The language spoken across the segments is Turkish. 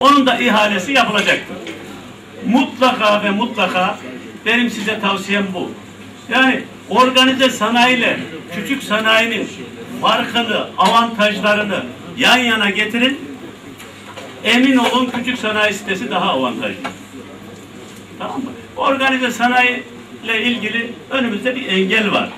Onun da ihalesi yapılacaktır. Mutlaka ve mutlaka benim size tavsiyem bu. Yani organize sanayiyle küçük sanayinin farkını, avantajlarını yan yana getirin. Emin olun küçük sanayi sitesi daha avantajlı. Tamam mı? Organize sanayi ile ilgili önümüzde bir engel var.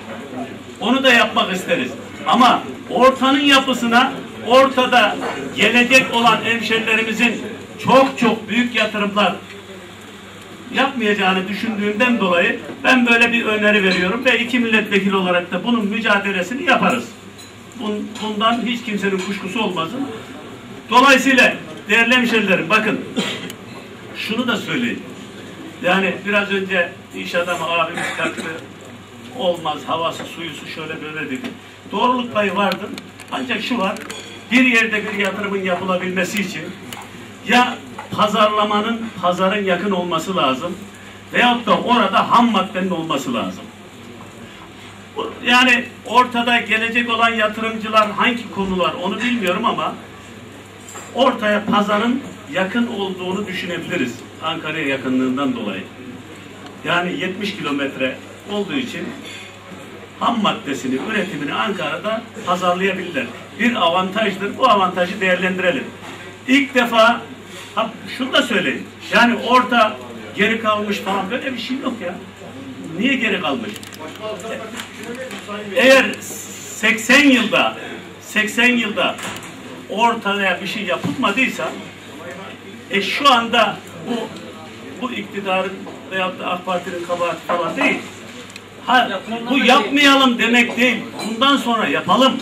Onu da yapmak isteriz. Ama ortanın yapısına ortada gelecek olan hemşerilerimizin çok çok büyük yatırımlar yapmayacağını düşündüğümden dolayı ben böyle bir öneri veriyorum ve iki milletvekili olarak da bunun mücadelesini yaparız. Bun- Bundan hiç kimsenin kuşkusu olmasın. Dolayısıyla değerli hemşerilerim bakın şunu da söyleyeyim. Yani biraz önce iş adamı abimiz kalktı. Olmaz havası suyusu şöyle böyle dedi. Doğruluk payı vardır. Ancak şu var. Bir yerde bir yatırımın yapılabilmesi için ya pazarlamanın pazarın yakın olması lazım veyahut da orada ham maddenin olması lazım. Yani ortada gelecek olan yatırımcılar hangi konular onu bilmiyorum ama ortaya pazarın yakın olduğunu düşünebiliriz. Ankara'ya yakınlığından dolayı. Yani 70 kilometre olduğu için ham maddesini, üretimini Ankara'da pazarlayabilirler. Bir avantajdır. Bu avantajı değerlendirelim. İlk defa ha, şunu da söyleyeyim. Yani orta geri kalmış falan böyle bir şey yok ya. Niye geri kalmış? Eğer 80 yılda 80 yılda ortaya bir şey yapılmadıysa e şu anda bu bu iktidarın veyahut da AK Parti'nin kabahati falan değil. Ha, bu yapmayalım demek değil. Bundan sonra yapalım.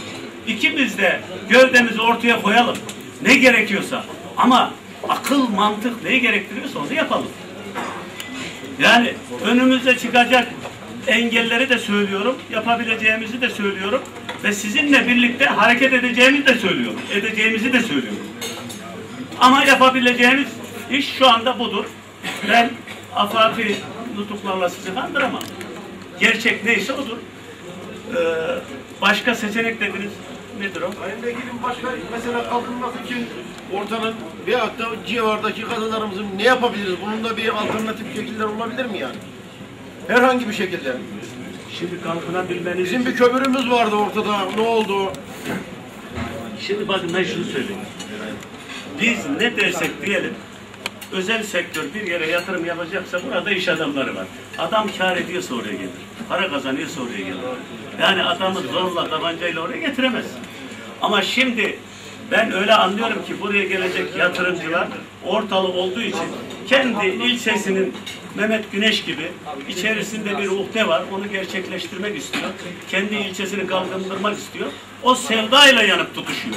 İkimiz de gövdemizi ortaya koyalım. Ne gerekiyorsa. Ama akıl, mantık neyi gerektiriyorsa onu yapalım. Yani önümüze çıkacak engelleri de söylüyorum, yapabileceğimizi de söylüyorum ve sizinle birlikte hareket edeceğimizi de söylüyorum, edeceğimizi de söylüyorum. Ama yapabileceğimiz iş şu anda budur. Ben afafi nutuklarla sizi kandıramam. Gerçek neyse odur. Ee, başka seçenek dediniz. Nedir o? Sayın Vekilim başka mesela kalkınmak için ortanın veyahut da civardaki kazalarımızın ne yapabiliriz? Bunun da bir alternatif şekiller olabilir mi yani? Herhangi bir şekilde. Şimdi kalkınabilmeniz Bizim bir kömürümüz vardı ortada. Ne oldu? Şimdi bakın ben şunu söyleyeyim. Biz ne dersek diyelim, özel sektör bir yere yatırım yapacaksa burada iş adamları var. Adam kar ediyorsa oraya gelir. Para kazanıyorsa oraya gelir. Yani adamı zorla, tabancayla oraya getiremez. Ama şimdi ben öyle anlıyorum ki buraya gelecek yatırımcılar ortalı olduğu için kendi ilçesinin Mehmet Güneş gibi içerisinde bir uhde var. Onu gerçekleştirmek istiyor. Kendi ilçesini kalkındırmak istiyor. O sevdayla yanıp tutuşuyor.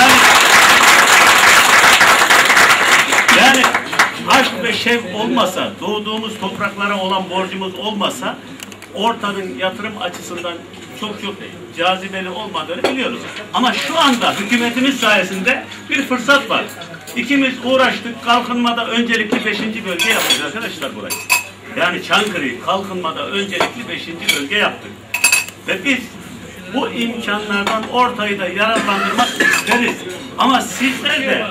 Yani, yani aşk ve şevk olmasa, doğduğumuz topraklara olan borcumuz olmasa ortanın yatırım açısından çok çok cazibeli olmadığını biliyoruz. Ama şu anda hükümetimiz sayesinde bir fırsat var. İkimiz uğraştık, kalkınmada öncelikli beşinci bölge yaptık arkadaşlar burayı. Yani Çankırı'yı kalkınmada öncelikli beşinci bölge yaptık. Ve biz bu imkanlardan ortayı da yararlandırmak isteriz. Ama sizler de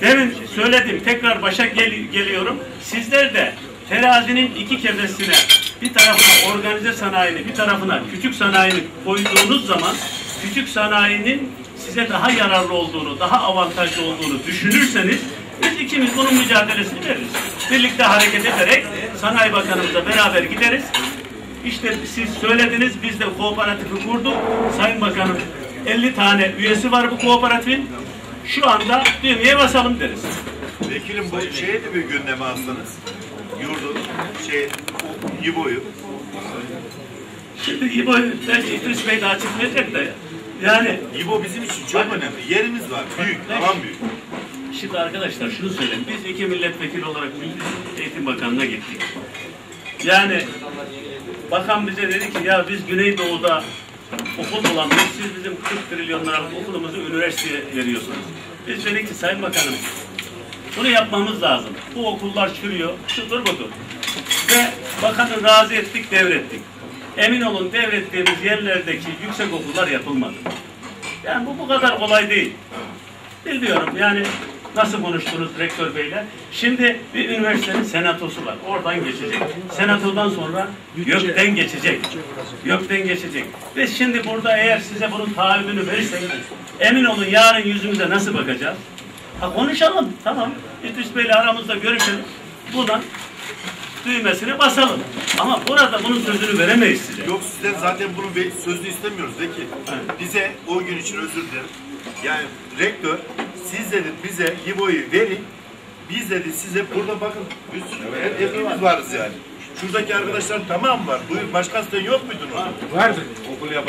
demin söyledim tekrar başa gel- geliyorum. Sizler de terazinin iki kefesine bir tarafına organize sanayini bir tarafına küçük sanayini koyduğunuz zaman küçük sanayinin size daha yararlı olduğunu, daha avantajlı olduğunu düşünürseniz biz ikimiz bunun mücadelesini veririz. Birlikte hareket ederek Sanayi Bakanımızla beraber gideriz. İşte siz söylediniz, biz de kooperatifi kurduk. Sayın Bakanım 50 tane üyesi var bu kooperatifin. Şu anda düğmeye basalım deriz. Vekilim bu şeye de bir gündeme alsanız. Yurdu, şey, İbo'yu. Şimdi İbo, belki İdris Bey de açıklayacak da yani İbo bizim için çok önemli. Yerimiz var. Büyük, alan büyük. Şimdi arkadaşlar şunu söyleyeyim. Biz iki milletvekili olarak Milli Eğitim Bakanı'na gittik. Yani bakan bize dedi ki ya biz Güneydoğu'da okul olan siz bizim 40 trilyon liralık okulumuzu üniversiteye veriyorsunuz. Biz dedik ki Sayın Bakanım bunu yapmamız lazım. Bu okullar çürüyor, şudur budur. Ve bakanı razı ettik, devrettik. Emin olun devrettiğimiz yerlerdeki yüksek okullar yapılmadı. Yani bu bu kadar kolay değil. Bilmiyorum yani nasıl konuştunuz rektör beyle. Şimdi bir üniversitenin senatosu var. Oradan geçecek. Senatodan sonra YÖK'ten geçecek. YÖK'ten geçecek. Biz şimdi burada eğer size bunun taahhüdünü verirsek emin olun yarın yüzümüze nasıl bakacağız? Ha konuşalım tamam. İdris Bey'le aramızda görüşelim. Buna düğmesine basalım. Ama burada bunun sözünü veremeyiz size. Yok sizden zaten bunun sözünü istemiyoruz de ki bize o gün için özür dilerim. Yani rektör siz dedi bize İbo'yu verin. Biz dedi size burada bakın bir sürü hep- hepimiz varız yani. Şuradaki arkadaşlar tamam var. Buyur başka sen yok muydun? Vardı. Okul yap